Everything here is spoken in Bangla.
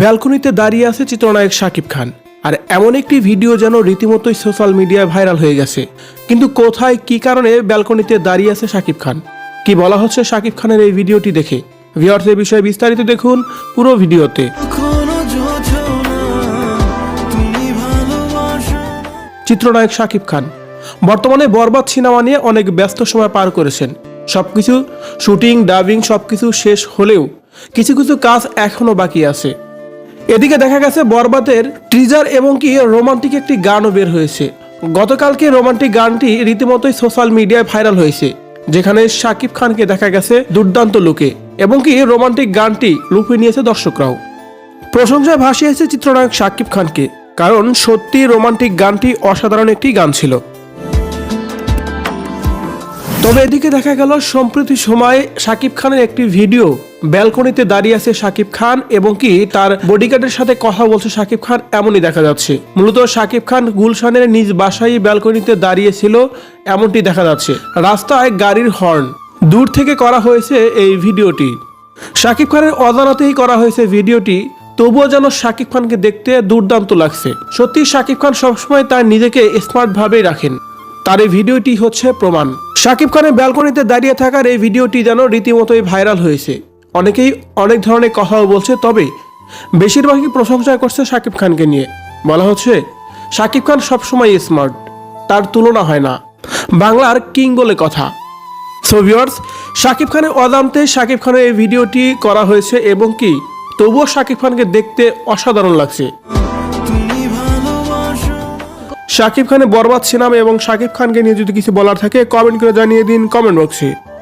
ব্যালকনিতে দাঁড়িয়ে আছে চিত্রনায়ক শাকিব খান। আর এমন একটি ভিডিও যেন রীতিমতোই সোশ্যাল মিডিয়ায় ভাইরাল হয়ে গেছে। কিন্তু কোথায় কি কারণে ব্যালকনিতে দাঁড়িয়ে আছে শাকিব খান? কি বলা হচ্ছে শাকিব খানের এই ভিডিওটি দেখে? ভিওর্স বিষয়ে বিস্তারিত দেখুন পুরো ভিডিওতে। চিত্রনায়ক শাকিব খান। বর্তমানে বরবাদ সিনেমা নিয়ে অনেক ব্যস্ত সময় পার করেছেন। সবকিছু, শুটিং, ডাবিং সব কিছু শেষ হলেও কিছু কিছু কাজ এখনও বাকি আছে। এদিকে দেখা গেছে বরবাদের ট্রিজার এবং কি রোমান্টিক একটি গানও বের হয়েছে। গতকালকে রোমান্টিক গানটি রীতিমতোই সোশ্যাল মিডিয়ায় ভাইরাল হয়েছে, যেখানে শাকিব খানকে দেখা গেছে দুর্দান্ত লুকে এবং কি রোমান্টিক গানটি লুপে নিয়েছে দর্শকরাও। প্রশংসায় ভাসিয়েছে চিত্রনায়ক শাকিব খানকে, কারণ সত্যি রোমান্টিক গানটি অসাধারণ একটি গান ছিল। তবে এদিকে দেখা গেল, সম্প্রতি সময়ে শাকিব খানের একটি ভিডিও ব্যালকনিতে দাঁড়িয়ে আছে শাকিব খান এবং কি তার বডিগার্ডের সাথে কথা বলছে শাকিব খান, এমনই দেখা যাচ্ছে। মূলত শাকিব খান গুলশানের নিজ বাসায় ব্যালকনিতে দাঁড়িয়ে ছিল এমনটি দেখা যাচ্ছে। রাস্তায় গাড়ির হর্ন দূর থেকে করা হয়েছে এই ভিডিওটি। শাকিব খানের অজানাতেই করা হয়েছে ভিডিওটি, তবুও যেন শাকিব খানকে দেখতে দুর্দান্ত লাগছে। সত্যি শাকিব খান সবসময় তার নিজেকে স্মার্ট ভাবেই রাখেন। তার এই ভিডিওটি হচ্ছে প্রমাণ। শাকিব খানের ব্যালকনিতে দাঁড়িয়ে থাকার এই ভিডিওটি যেন রীতিমতোই ভাইরাল হয়েছে। অনেকেই অনেক ধরনের কথাও বলছে, তবে বেশিরভাগই প্রশংসা করছে শাকিব খানকে নিয়ে। বলা হচ্ছে শাকিব খান সবসময় স্মার্ট তার তুলনা হয় না। বাংলার কিং বলে কথা। সো শাকিব খানের অদান্তে শাকিব খানের এই ভিডিওটি করা হয়েছে এবং কি, তবুও শাকিব খানকে দেখতে অসাধারণ লাগছে। শাকিব খানের বরবাদ সিনেমা এবং শাকিব খানকে নিয়ে যদি কিছু বলার থাকে কমেন্ট করে জানিয়ে দিন কমেন্ট বক্সে